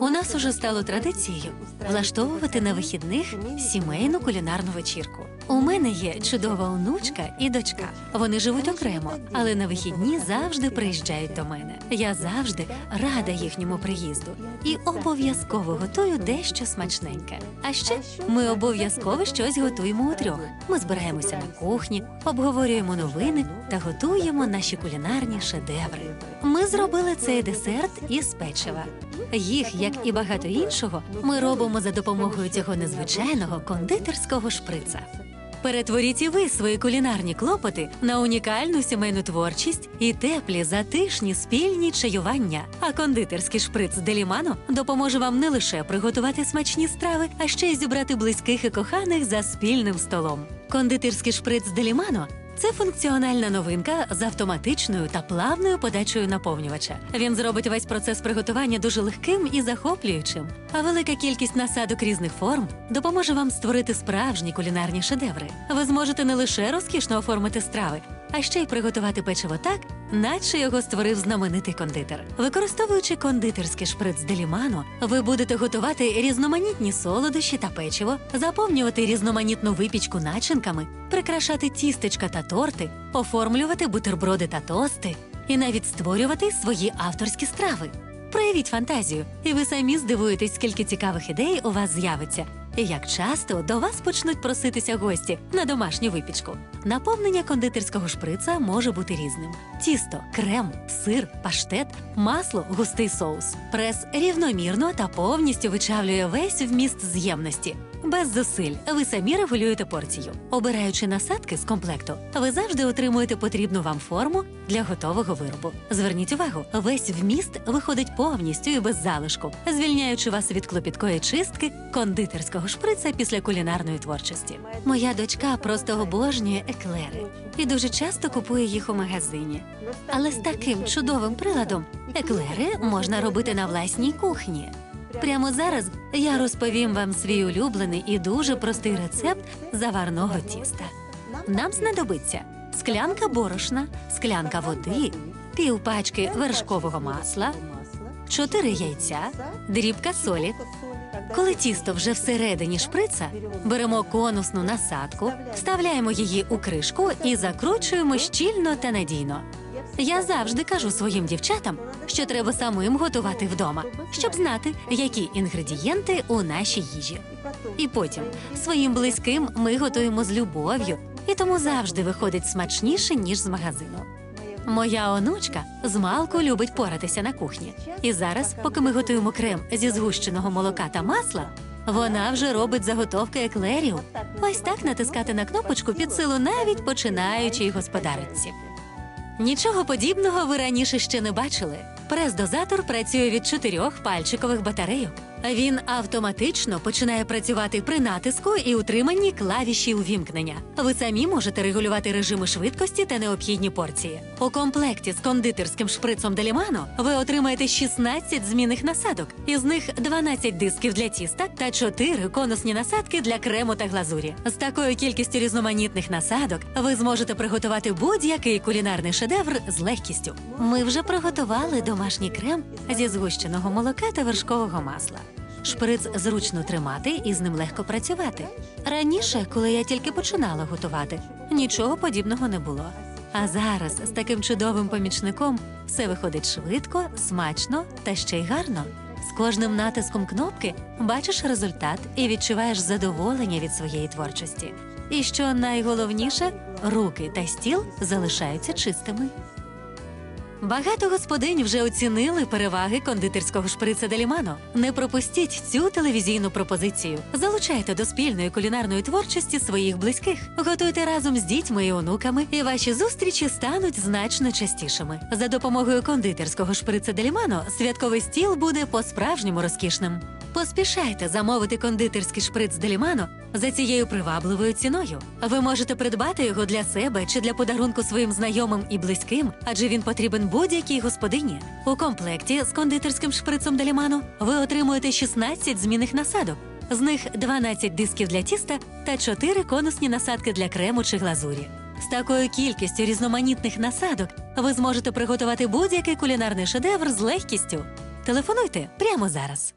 У нас уже стало традицією влаштовувати на вихідних сімейну кулінарну вечірку. У мене є чудова онучка і дочка. Вони живуть окремо, але на вихідні завжди приїжджають до мене. Я завжди рада їхньому приїзду і обов'язково готую дещо смачненьке. А ще ми обов'язково щось готуємо утрьох. Ми збираємося на кухні, обговорюємо новини та готуємо наші кулінарні шедеври. Ми зробили цей десерт із печива. Їх, як і багато іншого, ми робимо за допомогою цього незвичайного кондитерського шприца. Перетворіть і ви свої кулінарні клопоти на унікальну сімейну творчість і теплі, затишні спільні чаювання. А кондитерський шприц Делімано допоможе вам не лише приготувати смачні страви, а ще й зібрати близьких і коханих за спільним столом. Кондитерський шприц Делімано це функціональна новинка з автоматичною та плавною подачею наповнювача. Він зробить весь процес приготування дуже легким і захоплюючим. А велика кількість насадок різних форм допоможе вам створити справжні кулінарні шедеври. Ви зможете не лише розкішно оформити страви, а ще й приготувати печиво так, наче його створив знаменитий кондитер. Використовуючи кондитерський шприц Делімано, ви будете готувати різноманітні солодощі та печиво, заповнювати різноманітну випічку начинками, прикрашати тістечка та торти, оформлювати бутерброди та тости і навіть створювати свої авторські страви. Проявіть фантазію, і ви самі здивуєтесь, скільки цікавих ідей у вас з'явиться, як часто до вас почнуть проситися гості на домашню випічку. Наповнення кондитерського шприца може бути різним: тісто, крем, сир, паштет, масло, густий соус. Прес рівномірно та повністю вичавлює весь вміст з'ємності. Без зусиль ви самі регулюєте порцію. Обираючи насадки з комплекту, ви завжди отримуєте потрібну вам форму для готового виробу. Зверніть увагу, весь вміст виходить повністю і без залишку, звільняючи вас від клопіткої чистки кондитерського шприца після кулінарної творчості. Моя дочка просто обожнює еклери і дуже часто купує їх у магазині. Але з таким чудовим приладом еклери можна робити на власній кухні. Прямо зараз я розповім вам свій улюблений і дуже простий рецепт заварного тіста. Нам знадобиться склянка борошна, склянка води, пів пачки вершкового масла, 4 яйця, дрібка солі. Коли тісто вже всередині шприца, беремо конусну насадку, вставляємо її у кришку і закручуємо щільно та надійно. Я завжди кажу своїм дівчатам, що треба самим готувати вдома, щоб знати, які інгредієнти у нашій їжі. І потім своїм близьким ми готуємо з любов'ю, і тому завжди виходить смачніше, ніж з магазину. Моя онучка з малку любить поратися на кухні. І зараз, поки ми готуємо крем зі згущеного молока та масла, вона вже робить заготовки еклерів. Ось так натискати на кнопочку під силу навіть починаючій господариці. Нічого подібного ви раніше ще не бачили. Прес-дозатор працює від чотирьох пальчикових батарейок. Він автоматично починає працювати при натиску і утриманні клавіші увімкнення. Ви самі можете регулювати режими швидкості та необхідні порції. У комплекті з кондитерським шприцом Делімано ви отримаєте 16 змінних насадок, із них 12 дисків для тіста та 4 конусні насадки для крему та глазурі. З такою кількістю різноманітних насадок ви зможете приготувати будь-який кулінарний шедевр з легкістю. Ми вже приготували домашній крем зі згущеного молока та вершкового масла. Шприц зручно тримати і з ним легко працювати. Раніше, коли я тільки починала готувати, нічого подібного не було. А зараз з таким чудовим помічником все виходить швидко, смачно та ще й гарно. З кожним натиском кнопки бачиш результат і відчуваєш задоволення від своєї творчості. І що найголовніше, руки та стіл залишаються чистими. Багато господинь вже оцінили переваги кондитерського шприца Делімано. Не пропустіть цю телевізійну пропозицію. Залучайте до спільної кулінарної творчості своїх близьких. Готуйте разом з дітьми і онуками, і ваші зустрічі стануть значно частішими. За допомогою кондитерського шприца Делімано святковий стіл буде по-справжньому розкішним. Поспішайте замовити кондитерський шприц Делімано за цією привабливою ціною. Ви можете придбати його для себе чи для подарунку своїм знайомим і близьким, адже він потрібен будь-якій господині. У комплекті з кондитерським шприцом Делімано ви отримуєте 16 змінних насадок. З них 12 дисків для тіста та 4 конусні насадки для крему чи глазурі. З такою кількістю різноманітних насадок ви зможете приготувати будь-який кулінарний шедевр з легкістю. Телефонуйте прямо зараз.